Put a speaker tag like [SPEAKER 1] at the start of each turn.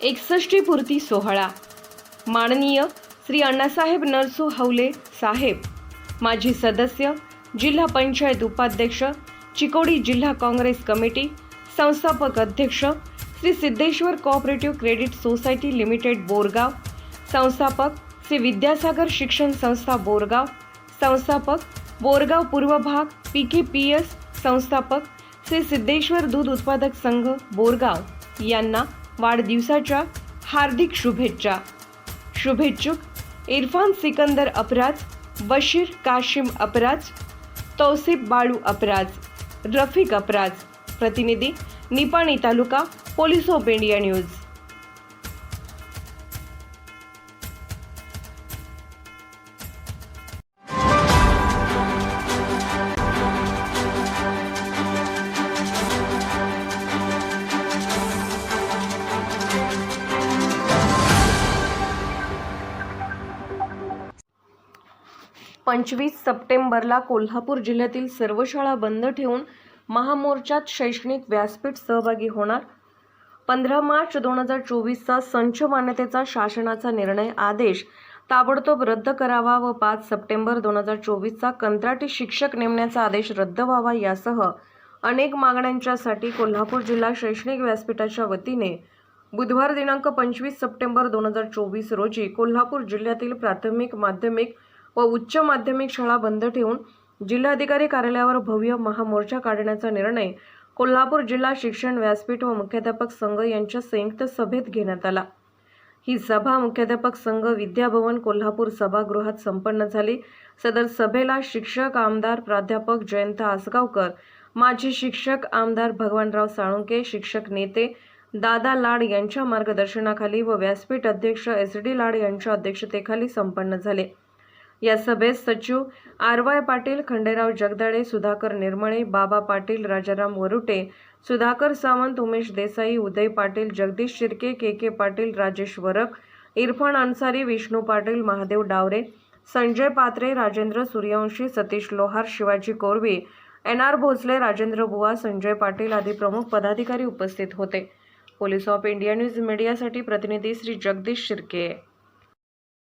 [SPEAKER 1] एकसष्टी पूर्ती सोहळा. माननीय श्री अण्णासाहेब नरसू हवले साहेब माजी सदस्य जिल्हा पंचायत उपाध्यक्ष चिकोडी जिल्हा काँग्रेस कमिटी संस्थापक अध्यक्ष Shri Siddheshwar cooperative credit society limited Borgaon संस्थापक श्री विद्यासागर शिक्षण संस्था बोरगाव संस्थापक बोरगाव पूर्व भाग पी के पी एस संस्थापक श्री सिद्धेश्वर दूध उत्पादक संघ बोरगाव यांना वाढदिवसाच्या हार्दिक शुभेच्छा. शुभेच्छुक इरफान सिकंदर अपराज बशीर काशिम अपराज तौसिफ बाळू अपराज रफिक अपराज. प्रतिनिधी Nipani taluka police of India news. पंचवीस सप्टेंबरला कोल्हापूर जिल्ह्यातील सर्व शाळा बंद ठेवून महामोर्चात शैक्षणिक व्यासपीठ सहभागी होणार. पंधरा मार्च दोन हजार चोवीसचा संच मान्यतेचा शासनाचा निर्णय आदेश ताबडतोब रद्द करावा व पाच सप्टेंबर दोन हजार चोवीसचा कंत्राटी शिक्षक नेमण्याचा आदेश रद्द व्हावा यासह अनेक मागण्यांच्यासाठी कोल्हापूर जिल्हा शैक्षणिक व्यासपीठाच्या वतीने बुधवार दिनांक पंचवीस सप्टेंबर दोन हजार चोवीस रोजी कोल्हापूर जिल्ह्यातील प्राथमिक माध्यमिक व उच्च माध्यमिक शाळा बंद ठेवून जिल्हाधिकारी कार्यालयावर भव्य महामोर्चा काढण्याचा निर्णय कोल्हापूर जिल्हा शिक्षण व्यासपीठ व मुख्याध्यापक संघ यांच्या संयुक्त सभेत घेण्यात आला. ही सभा मुख्याध्यापक संघ विद्याभवन कोल्हापूर सभागृहात संपन्न झाली. सदर सभेला शिक्षक आमदार प्राध्यापक जयंत आसगावकर माजी शिक्षक आमदार भगवानराव साळुंके शिक्षक नेते दादा लाड यांच्या मार्गदर्शनाखाली व व्यासपीठ अध्यक्ष एस डी लाड यांच्या अध्यक्षतेखाली संपन्न झाले. या सभेत सचिव आर वाय पाटील खंडेराव जगदाळे सुधाकर निर्मळे बाबा पाटील राजाराम वरुटे सुधाकर सावंत उमेश देसाई उदय पाटील जगदीश शिर्के के के पाटील राजेश वरक इरफान अन्सारी विष्णू पाटील महादेव डावरे संजय पात्रे राजेंद्र सूर्यवंशी सतीश लोहार शिवाजी कोरवी एन आर भोसले राजेंद्र बुवा संजय पाटील आदी प्रमुख पदाधिकारी उपस्थित होते. पोलीस ऑफ इंडिया न्यूज मीडियासाठी प्रतिनिधी श्री जगदीश शिर्के.